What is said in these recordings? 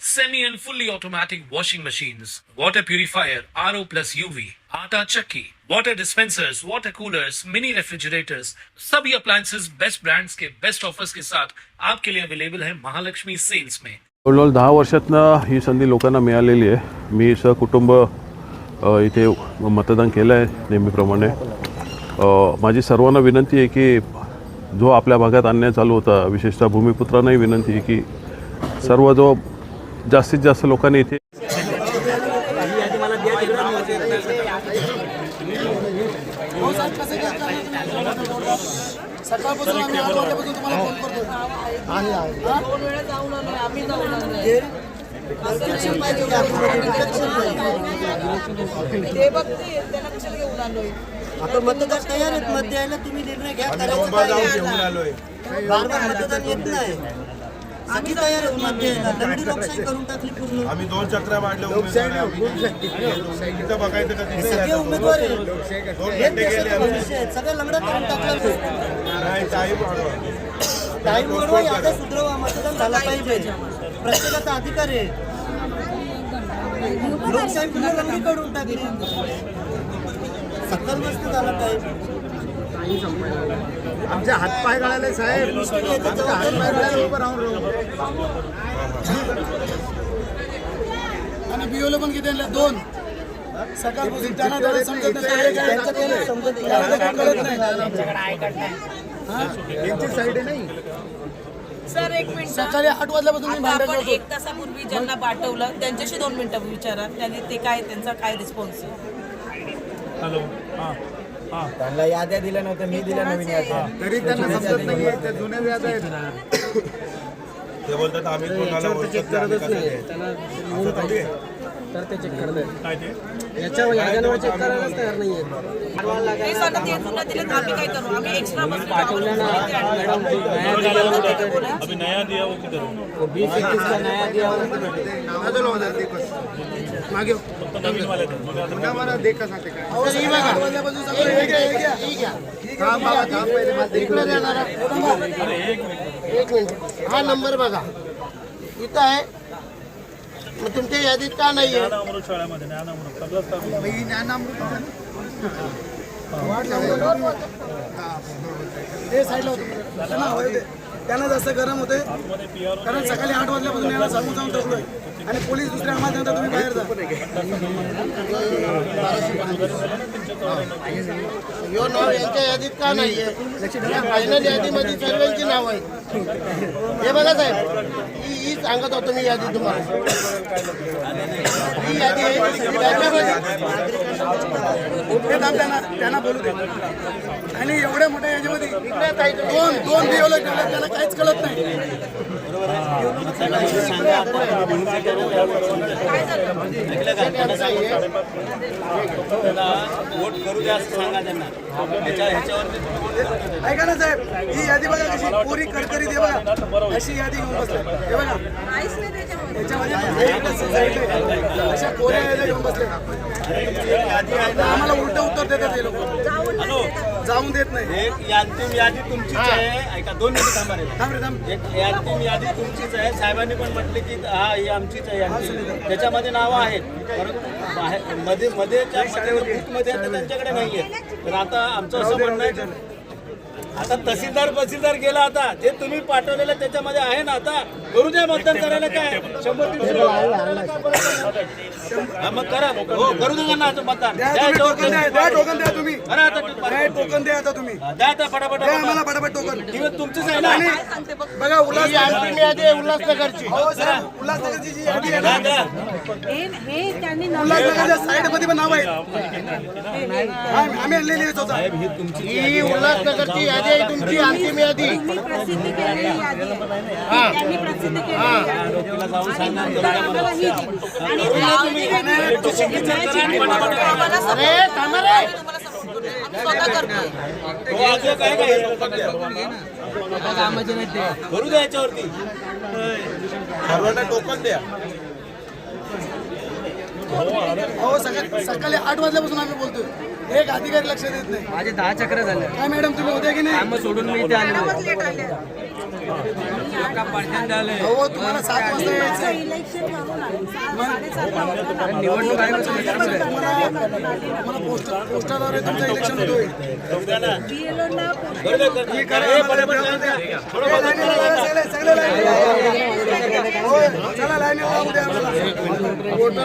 semi and fully automatic washing machines, water purifier, RO plus UV, आटा चक्की, water dispensers, water coolers, mini refrigerators, सभी appliances best brands के best offers के साथ आपके लिए अवेलेबल है महालक्ष्मी सेल्स में जवळजवळ दहा वर्षातनं ही संधी लोकांना मिळालेली आहे. मी सहकुटुंब इथे मतदान केलं आहे नेहमीप्रमाणे. माझी सर्वांना विनंती आहे की जो आपल्या भागात अन्याय चालू होता विशेषतः भूमिपुत्रांनाही विनंती आहे की सर्व जो जास्तीत जास्त लोक इतने मतदान तैयार तयार आहेत निर्णय मतदान येत नाही. आम्ही तयार दंडी लोकशाही करून टाकली पूर्ण. आम्ही दोन चक्र उमेदवार तिथं बघायचं का सगळे उमेदवार दोन हेच देशाचं भविष्य आहे सगळं लंगडा करून टाकलं नाही टाईम वाढवा. टाईम वाढवा यादा सुधरवा मतदान झाला पाहिजे. प्रत्येकाचा अधिकार आहे. लोकशाही पुन्हा लंगडी करून टाकली. सकाळ वाजता झाला टाईम आमचे हातपाय गळाले साहेब. आमचे हातपाय गळाले उभं राहून राहून आणि बिओला पण किती? दोन. सकाळपासून त्यांना जरा समजत नाही. त्यांचं काही समजत नाही. त्यांना काही कळत नाही. यांची साईड आहे नाही. सर एक मिनिट. सकाळी आठ वाजल्यापासून आपण एक तासापूर्वी ज्यांना पाठवलं त्यांच्याशी दोन मिनिटं विचारा. त्यांनी ते काय त्यांचा काय रिस्पॉन्स त्यांना याद्या दिल्या नव्हत्या मी दिल्या नवीन याद्या. तरी त्यांना समजत नाहीये त्या जुन्या व्याज आहेत. ते बोलतात आम्ही कोणाला ओळखत नाही, आम्ही कसं नाही. असं थोडी आहे. तर ते? चेक करतात याच्यावर याद्यांवर चेक करायलाच तयार नाहीये ते सांगत ते पुन्हा दिले तर आम्ही काय करू? आम्ही एक्स्ट्रा पाठवलं ना मॅडम नया दिया वो किधर वो बीस इक्कीस का नया दिया वो नावाचं लावून द्या, देखो. मागे हे. एक मिनिट हा नंबर बघा इथं आहे मग तुमच्या यादीत का नाही आहे आहे ना? त्यांना जास्त गरम होते कारण सकाळी आठ वाजल्यापासून यांना सांगून जाऊन थकलोय आणि पोलीस दुसरे आम्हाला सांगतात तुम्ही बाहेर जा. यो नाव यांच्या यादीत का नाही आहे फायनल यादीमध्ये सर्वांची नाव आहे हे बघा साहेब ही सांगत होतो मी यादी तुम्हाला. ही यादी आहे त्यांना बोलू दे. आणि एवढ्या मोठ्या याच्यामध्ये दोन दोन ठेवलं त्यांना काहीच कळत नाही. ऐका ना साहेब ही यादी बघा कशी पुरी कडकरी दे बघा. अशी यादी घेऊन बसले हे बघा त्याच्यामध्ये अशा कोऱ्या याद्या घेऊन बसले आम्हाला उलट उत्तर देतात हे लोक. जाऊन देत नाही. एक अंतिम यादी तुमचीच आहे. ऐका दोन मिनिट थांबा रे. थांब रे थांब. एक अंतिम यादी तुमचीच आहे. साहेबांनी पण म्हटले की हा ही आमचीच आहे यादी त्याच्यामध्ये नावं आहेत. परंतु बाहेर मध्ये मध्ये ज्या बूथमध्ये आहेत ते त्यांच्याकडे नाही आहेत. तर आता आमचं असं म्हणणं आहे आता तहसीलदार तहसीलदार गेला आता. जे तुम्ही पाठवलेलं त्याच्यामध्ये आहे ना आता करू द्या मतदान करायला काय? शंभर दीडशे मग करा हो करू द्या ना आता मतदान. टोकन द्या द्या टोकन द्या तुम्ही. करा आता द्या टोकन द्या आता तुम्ही. द्या आता फटाफट द्या आम्हाला फटाफट टोकन. ती तुमचीच आहे ना. बघा उल्हास अंतिम यादी आहे उल्हासनगरची. हो उल्हासनगरची जी यादी आहे. ना. उल्हासनगरच्या साईडमध्ये पण नाव आहे. हा, आम्ही आणलेली आहे स्वतः. ही उल्हासनगरची यादी आहे तुमची अंतिम यादी प्रसिद्ध केलेली यादी आहे. ही. हो, हे द्या. भरू द्या याच्यावरती. सर्वांना टोकन द्या. अहो सकाळी सकाळी आठ वाजल्यापासून आम्ही बोलतोय. एक अधिकारी लक्ष देत नाही. माझे दहा चक्र झाले. काय मॅडम तुम्ही होते की नाही? सोडून मी इथे आलो. अहो तुम्हाला सात वाजता यायचं. निवडणूक तुम्हाला तुम्हाला पोस्टर पोस्टरद्वारे तुमचं इलेक्शन होतोय BLO ला हे करा, आम्हाला द्या, द्या. हे लाईनीला लावा, सगळे सगळे लाईनीला लावा. होय, चला लाईनीला लावू द्या आम्हाला. वोटर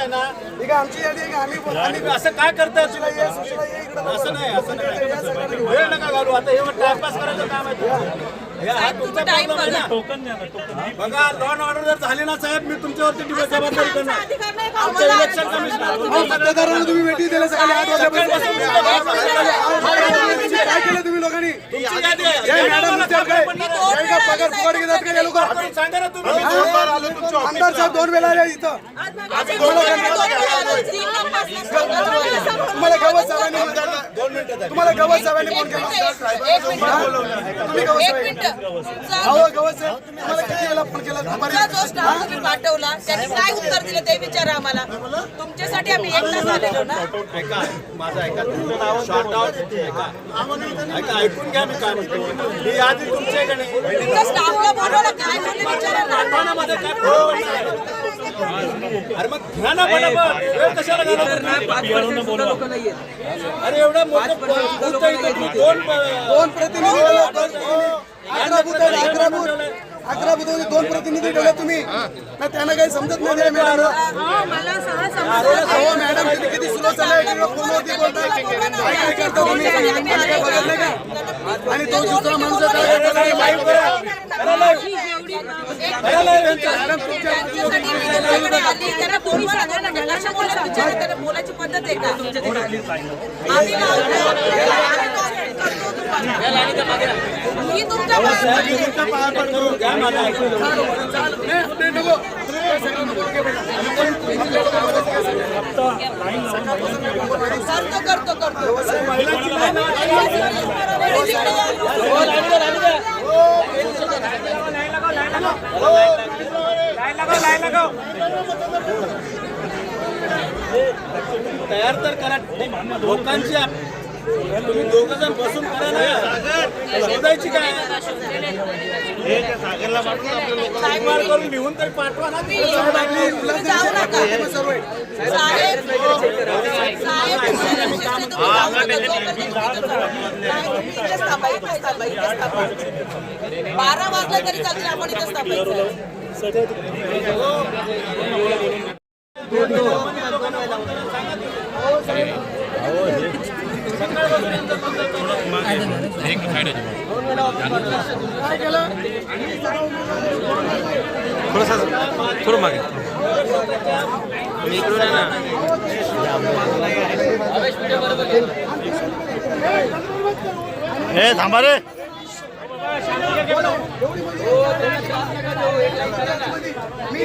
आहे ना ठीक आहे, आमची यादी आहे का? आम्ही आम्ही तुम्ही असं काय करता तुम्ही? ये, सुशीला, ये इकडे बघा. असं नाही असं नाही वेळ नका घालू आता हे टाइमपास करायचं काम आहे बघा. लॉ अँड ऑर्डर जर झाली ना साहेब मी तुमच्यावरती जबाबदारी करणार. अधिकार नाही आमचं इलेक्शन कमिशनर तुम्ही भेटी दिल्या सकाळी आठ वाजल्यापासून काय केलं तुम्ही लोकांनी? तुमची यादी आहे. मॅडम नुसत्या काय? पण का पगार फुकट घेतात का? लोक? आपण सांगा ना तुम्ही. आमदार साहेब दोन वेळा आले इथं. तुम्हाला गवत साहेबांनी तुम्हाला गवत साहेबांनी फोन केला. तुम्ही गवत साहेब जो स्टाफ तुम्ही पाठवला त्यांनी काय उत्तर दिलं ते विचारा आम्हाला तुमच्यासाठी आम्ही एक आलेलो ना ऐका माझं ऐका तुमचं नाव शॉर्ट आउट ऐका ऐका ऐकून घ्या मी काय म्हणतो ही यादी तुमची आहे का नाही तुमच्या स्टाफला बोलवलं काय बोलले विचारा ना. पानामध्ये काय problem आहे? अरे मग घ्या ना पटापट वेळ कशाला घालवता तुम्ही? अरे एवढं मोठं दोन प्रतिनिधी. अकरा बुथ आहेत, अकरा बुथ अकरा बुथमध्ये दोन प्रतिनिधी ठेवले तुम्ही. ना त्यांना काही समजत नाही मॅडम. अहो मॅडम किती किती सुरू चाललंय इकडे फोनवरती बोलताय काय काय करता तुम्ही आणि काय बघत नाही का आणि तो दुसरा माणूस काय बोलायची पद्धत आहे का आम्ही लावतो. आम्ही करतो तुम्हाला. ही तुमच्या तुमच्या पाया पडतो घ्या माझं ऐकून नाही, नाही, नको. हे सगळं नको. ओके, बेटा. करतो करतो करतो तयार तर करा. लोकांची तुम्ही दोघ जण बसून करा ना शोधायची काय? मार करून लिहून तरी पाठवा ना. तुम्ही जाऊ नका. सर्व आहे. साहेब साहेब तुम्ही जाऊ नका जोपर्यंत इथंच राहा. हे थांबा रे मी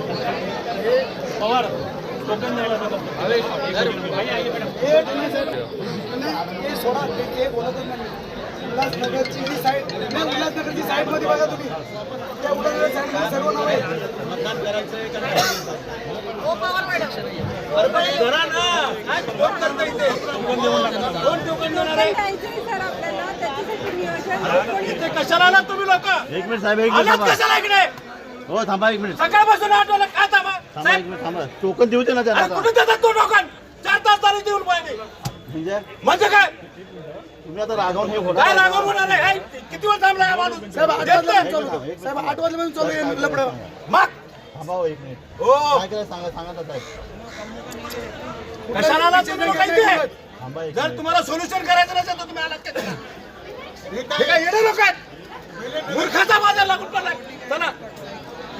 शांत राहू सोडा ते ते बोलतच नाही उल्हासनगरची जी साईड नाही उल्हासनगरची साईडमध्ये बघा तुम्ही. त्या उल्हासनगर साईडमध्ये सर्व नाव आहेत. ओ पवार आहे? कशाला आलात तुम्ही लोक? एक मिनिट साहेब एक मिनिट कशाला इकडे? हो थांबा एक मिनिट. सकाळपासून आठ वाजता काय थांबा? थांबा एक साहेब मिनिट थांबा. टोकन देऊ दे ना त्याला अरे आता. कुठे देतात तो टोकन? चार तास झाले देऊन पाहिजे. म्हणजे? म्हणजे काय? तुम्ही आता रागावून हे काय होणार रागवून होणार आहे? किती वेळ थांबला हा माणूस? साहेब आठ वाजल्यापासून. चालू होतं. साहेब आठ वाजल्यापासून चालू आहे लपडं. मग! थांबा हो एक मिनिट. हो. काय केलं? सांगा सांगा आता साहेब कशाला तुम्ही थांबा एक जर तुम्हाला सोल्युशन करायचं नसेल तर तुम्ही आलात का हे काय? लोक आहेत? मूर्खाचा बाजार लागून पडला चला.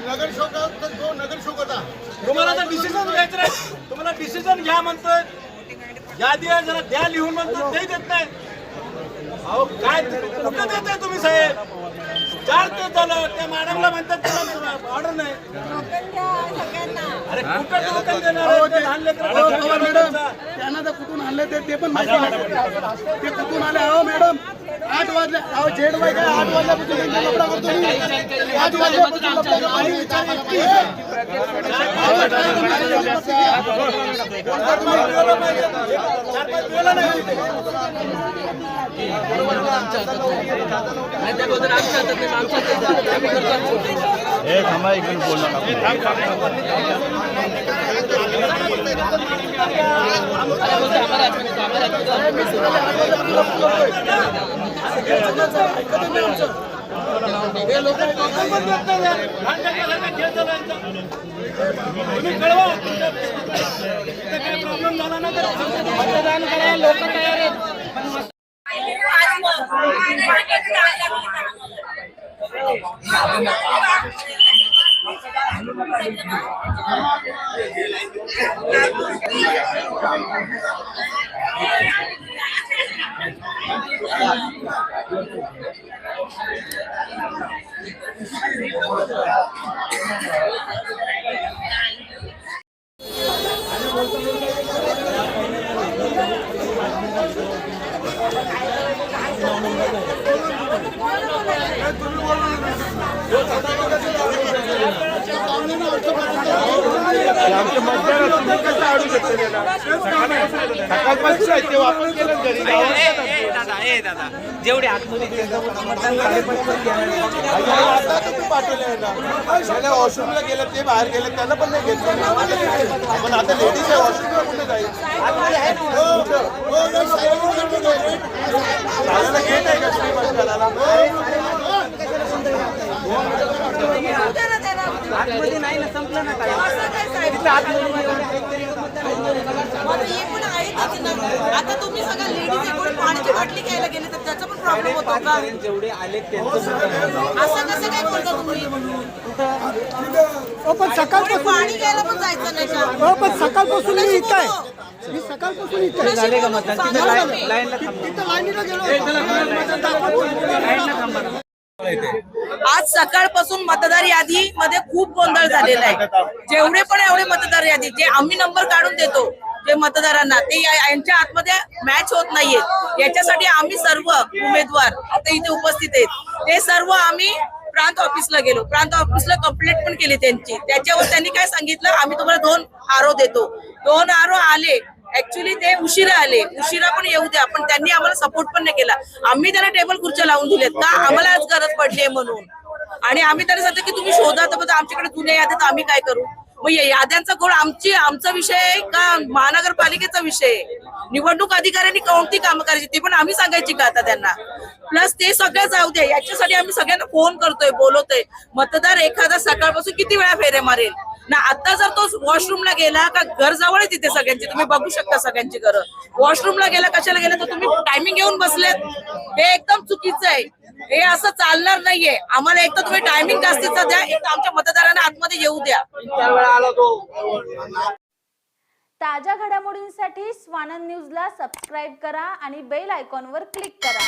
नगर शोक तो नगर शोक होता तुम्हाला तर डिसिजन घ्यायचं नाही. तुम्हाला डिसिजन घ्या म्हणतोय. यादी आहे जरा द्या लिहून म्हणतो ते देत नाही. अहो काय कुठं देताय तुम्ही साहेब? चार ते झालं त्या मॅडमला म्हणतात ऑर्डर नाही. अरे कुठं देणार आहे? ते लहान लेकरांना हो पवार मॅडम त्यांचा. त्यांना तर कुठून आणले ते? ते पण माहिती आहे. ते कुठून आले? अहो मॅडम आठ वाजल्या अहो जेड बाई काय आठ वाजल्यापासून त्यांचा लफडा करतो मी. आठ वाजल्यापासून लफडा करतो मी. विचार एकटी आहे. अहो, काय तुम्ही? बोलता तुम्ही? चार पाच वेळेला नाही हे थांबा एक मिनिट बोल नका तुम्ही कळवा इथे काही प्रॉब्लेम झाला ना तर मतदान करायला लोक तयार आहेत आता तुम्ही पाठवले आहे ना त्याला वॉशरूमला गेले ते बाहेर गेले त्यांना पण नाही घेतलं. पण आता लेडीज आहे वॉशरूमला कुठे जाईल? हो, हो, हो, शाळेला गेट आहे. का मंदिराला? आतमध्ये नाही ना संपलं ना काय? आता तुम्ही सगळ्या लेडीज एकूण पाण्याची बाटली घ्यायला गेले तर त्याचा पण प्रॉब्लेम होतो का? जेवढे आले त्यांचं असं कसं काय बोलता तुम्ही? हो, पण कोणी सकाळपासून पाणी घ्यायला पण जायचं नाही का? हो पण सकाळपासून मी इथं आहे. नशीब मी सकाळपासून इथं होतं. आहे. नशीब होतं. सांगा तुम्ही. तिथं लाईनीला गेलो आज सकाळपासून मतदार यादी मध्ये खूप गोंधळ झालेला आहे. जेवढे पण एवढे मतदार यादी. जे आम्ही नंबर काढून देतो जे मतदारांना ते यांच्या आतमध्ये मॅच होत नाहीये. याच्यासाठी आम्ही सर्व उमेदवार आता इथे उपस्थित आहेत. ते सर्व आम्ही प्रांत ऑफिसला गेलो. प्रांत ऑफिसला कंप्लेंट पण केली त्यांची. त्याच्यावर त्यांनी काय सांगितलं? आम्ही तुम्हाला दोन आरो देतो. दोन आरो आले. ऍक्च्युली ते उशिरा आले. उशिरा पण येऊ द्या पण त्यांनी आम्हाला सपोर्ट पण नाही केला. आम्ही त्यांना टेबल खुर्च्या लावून दिलेत का? आम्हाला आज गरज पडली म्हणून. आणि आम्ही त्यांना सांगतो की तुम्ही शोधा तर आमच्याकडे जुन्या याद्या तर आम्ही काय करू? मग याद्यांचा गोळ आमची आमचा विषय का महानगरपालिकेचा विषय निवडणूक अधिकाऱ्यांनी कोणती कामं करायची ते पण आम्ही सांगायची का आता त्यांना? प्लस ते सगळं जाऊ द्या याच्यासाठी आम्ही सगळ्यांना फोन करतोय बोलवतोय. मतदार एखादा सकाळपासून किती वेळा फेरे मारेल? ना आता जर तो वॉशरूमला गेला का घर जवळ आहे तिथे सगळ्यांची तुम्ही बघू शकता सगळ्यांची घरं. वॉशरूमला गेला कशाला गेला तर तुम्ही टायमिंग घेऊन बसलेत. हे एकदम चुकीचं आहे. हे असं चालणार नाहीये. आम्हाला एक तर तुम्ही टायमिंग जास्तीचा द्या. एक आमच्या मतदारांना आतमध्ये येऊ द्या. ताज्या घडामोडींसाठी स्वानंद न्यूजला सबस्क्राईब करा आणि बेल आयकॉनवर क्लिक करा.